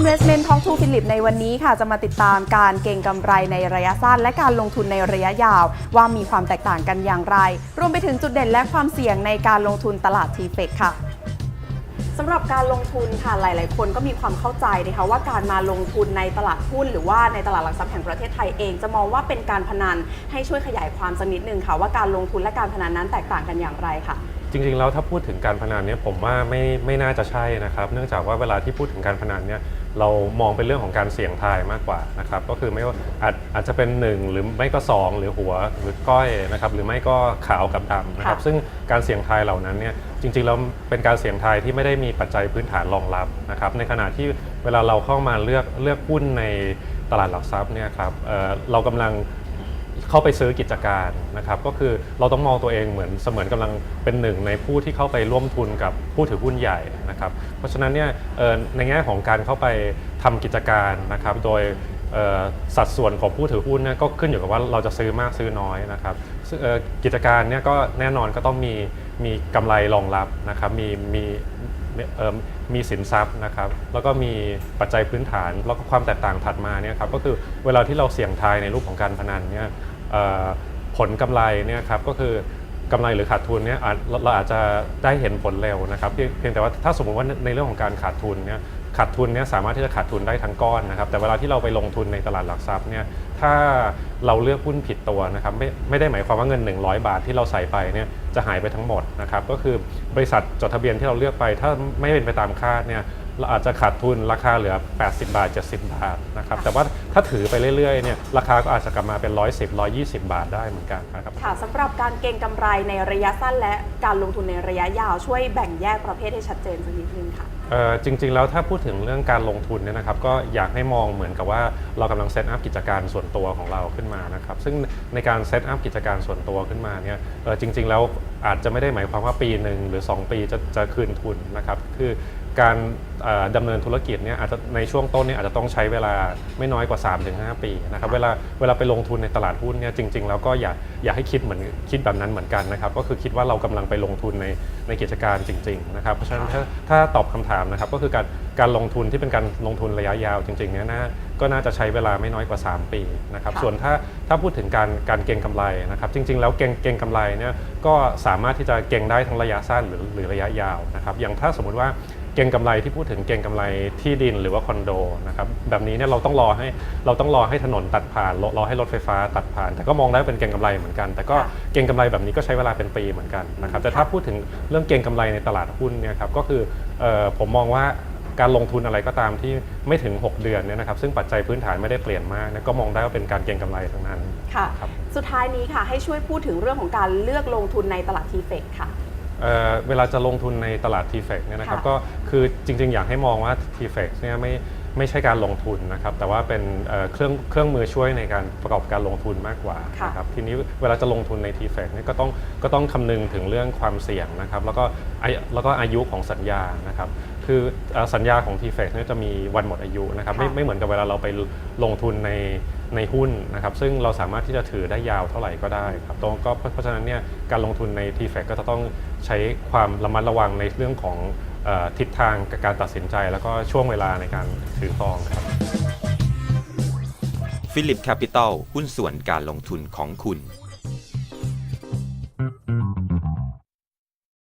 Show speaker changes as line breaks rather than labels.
Investment Talk to Philip ในวันนี้ค่ะ จะมาติดตามการเก็งกำไรในระยะสั้น และการลงทุนในระยะยาว ว่ามีความแตกต่างกันอย่างไร รวมไปถึงจุดเด่นและความเสี่ยงในการลงทุนตลาดทีเฟกค่ะสำหรับการลงทุนค่ะหลาย ๆ คนก็มีความเข้าใจนะคะว่าการมาลงทุนในตลาดหุ้น หรือว่าในตลาดหลักทรัพย์แห่งประเทศไทยเอง จะมองว่าเป็นการพนันให้ช่วยขยายความสักนิดนึงค่ะว่าการลงทุนและการพนันนั้นแตกต่างกันอย่างไรค่ะ
จริงๆแล้วถ้าพูดถึงการพนันเนี่ยผมว่าไม่ไม่น่าจะใช่นะครับ เนื่องจากว่าเวลาที่พูดถึงการพนันเนี่ยเรามองเป็นเรื่องของการเสี่ยงทายมากกว่านะครับก็คือไม่ว่าอาจอาจจะเป็น 1 หรือไม่ก็ 2 หรือหัวหรือก้อยนะครับหรือไม่ก็ขาวกับดำนะครับ
ค่ะ
ซึ่งการเสี่ยงทายเหล่านั้นเนี่ยจริงๆแล้วเป็นการเสี่ยงทายที่ไม่ได้มีปัจจัยพื้นฐานรองรับนะครับในขณะที่เวลาเราเข้ามาเลือกเลือกหุ้นในตลาดหลักทรัพย์เนี่ยครับเอ่อเรากำลัง เข้าไปซื้อกิจการนะครับก็คือเราต้องมองตัวเองเหมือนเสมือนกำลังเป็นหนึ่งในผู้ที่เข้าไปร่วมทุนกับผู้ถือหุ้นใหญ่นะครับเพราะฉะนั้นเนี่ยในแง่ของการเข้าไปทำกิจการนะครับโดยสัดส่วนของผู้ถือหุ้นเนี่ยก็ขึ้นอยู่กับว่าเราจะซื้อมากซื้อน้อยนะครับกิจการเนี่ยก็แน่นอนก็ต้องมีมีกำไรรองรับนะครับมีมีมีสินทรัพย์นะครับ แล้วก็มีปัจจัยพื้นฐาน แล้วก็ความแตกต่างถัดมาเนี่ยครับก็คือเวลาที่เราเสี่ยงทายในรูปของการพนันเนี่ย ผลกำไรเนี่ยครับก็คือกำไรหรือขาดทุนเนี่ยเราอาจจะได้เห็นผลเร็วนะครับเพียงแต่ว่าถ้าสมมติว่าในในเรื่องของการขาดทุนเนี่ยขาดทุนเนี่ยสามารถที่จะขาดทุนได้ทั้งก้อนนะครับแต่เวลาที่เราไปลงทุนในตลาดหลักทรัพย์เนี่ยถ้าเราเลือกหุ้นผิดตัวนะครับไม่ไม่ได้หมายความว่าเงิน 100 บาทที่เราใส่ไปเนี่ยจะหายไปทั้งหมดนะครับก็คือบริษัทจดทะเบียนที่เราเลือกไป ถ้าไม่เป็นไปตามคาดเนี่ย เราอาจจะขาดทุนราคาเหลือ 80 บาท 70 บาทนะครับแต่ว่าถ้าถือไปเรื่อยๆเนี่ยราคาก็อาจจะกลับมาเป็น 110 120 บาทได้เหมือนกันนะครับ
ค่ะสำหรับการเก็งกำไรในระยะสั้นและการลงทุนในระยะยาวช่วยแบ่งแยกประเภทให้ชัดเจนสักนิดนึงค่ะ
เอ่อจริงๆ แล้วถ้าพูดถึงเรื่องการลงทุนเนี่ยนะครับก็อยากให้มองเหมือนกับว่าเรากำลังเซตอัพกิจการส่วนตัวของเราขึ้นมานะครับซึ่งในการเซตอัพกิจการส่วนตัวขึ้นมาเนี่ยเอ่อจริงๆ แล้วอาจจะไม่ได้หมายความว่าปีหนึ่งหรือ 2 ปีจะจะคืนทุนนะครับคือ การเอ่อดำเนินธุรกิจเนี่ยอาจจะในช่วงต้นเนี่ยอาจจะต้องใช้เวลาไม่น้อยกว่า 3-5 ปีนะครับเวลาเวลาไปลงทุนในตลาดหุ้นเนี่ยจริง ๆ แล้วก็อย่าอย่าให้คิดเหมือนคิดแบบนั้นเหมือนกันนะครับก็คือคิดว่าเรากำลังไปลงทุนในในกิจการจริง ๆ นะครับเพราะฉะนั้นถ้าถ้าตอบคำถามนะครับก็คือการการลงทุนที่เป็นการลงทุนระยะยาวจริงๆเนี่ยน่าก็น่าจะใช้เวลาไม่น้อยกว่า 3 ปีนะครับ
ค่ะ
ส่วนถ้าถ้าพูดถึงการการเก็งกำไรนะครับจริง ๆ แล้วเก็งเก็งกำไรเนี่ยก็สามารถที่จะเก็งได้ทั้งระยะสั้นหรือหรือระยะยาวนะครับอย่างถ้าสมมุติว่า เก็งกำไรที่พูดถึงเก็งกำไรที่ดินหรือว่าคอนโดนะครับแบบนี้เนี่ยเราต้องรอให้เราต้องรอให้ถนนตัดผ่านรอรอให้รถไฟฟ้าตัดผ่าน แต่ก็มองได้เป็นเก็งกำไรเหมือนกัน แต่ก็
ค่ะ
เก็งกำไรแบบนี้ก็ใช้เวลาเป็นปีเหมือนกันนะครับแต่ถ้าพูดถึงเรื่องเก็งกำไรในตลาดหุ้นเนี่ยครับก็คือเอ่อผมมองว่าการลงทุนอะไรก็ตามที่ไม่ถึง 6 เดือนเนี่ยนะครับซึ่งปัจจัยพื้นฐานไม่ได้เปลี่ยนมากเนี่ยก็มองได้ว่าเป็นการเก็งกำไรทั้งนั้น
ค่ะ
ครับ
สุดท้ายนี้ค่ะให้ช่วยพูดถึงเรื่องของการเลือกลงทุนในตลาดทีเฟกค่ะ
เอ่อเวลาจะลงทุนในตลาด t f e c เนี่ยนะครับ
ค่ะ
ก็คือจริงๆ อยากให้มองว่า t f e c เนี่ยไม่ไม่ใช่การลงทุนนะครับแต่ว่าเป็นเอ่อเครื่องเครื่องมือช่วยในการประกอบการลงทุนมากกว่า
ค่ะ
นะครับทีนี้เวลาจะลงทุนใน t f e c เนี่ยก็ต้องก็ต้องคำนึงถึงเรื่องความเสี่ยงนะครับแล้วก็อายุแล้วก็อายุของสัญญานะครับ คือเอ่อสัญญาของ t f e c เนี่ยจะมีวันหมดอายุนะครับไม่
ค่ะ
ไม่เหมือนกับเวลาเราไปลงทุนในในหุ้นนะครับซึ่งเราสามารถที่จะถือได้ยาวเท่าไหร่ก็ได้ครับตรงก็เพราะฉะนั้นเนี่ยการลงทุนใน t f e c ก็จะต้องใช้ความระมัดระวังในเรื่องของเอ่อทิศทางกับการตัดสินใจ แล้วก็ช่วงเวลาในการถือครองครับ
ฟิลิปแคปิตอลหุ้นส่วนการลงทุนของคุณ